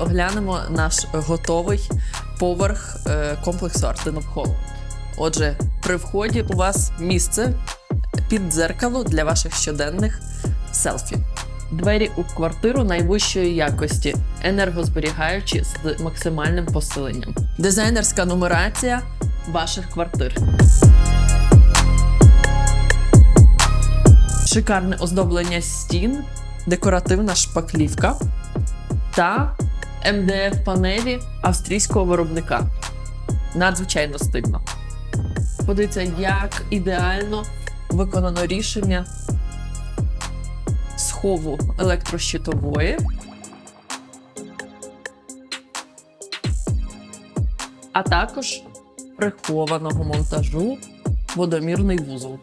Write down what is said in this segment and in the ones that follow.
оглянемо наш готовий поверх е, комплексу Артинов Холл. Отже, при вході у вас місце під дзеркало для ваших щоденних селфі. Двері у квартиру найвищої якості, енергозберігаючі з максимальним посиленням. Дизайнерська нумерація ваших квартир. Шикарне оздоблення стін, декоративна шпаклівка та МДФ панелі австрійського виробника. Надзвичайно стильно. Подивіться, як ідеально виконано рішення схову електрощитової. А також прихованого монтажу водомірний вузол.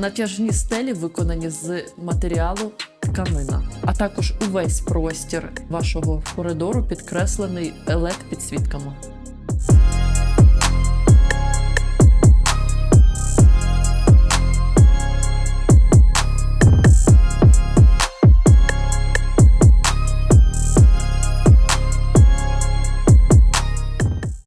Натяжні стелі виконані з матеріалу тканина, а також увесь простір вашого коридору підкреслений LED-підсвітками.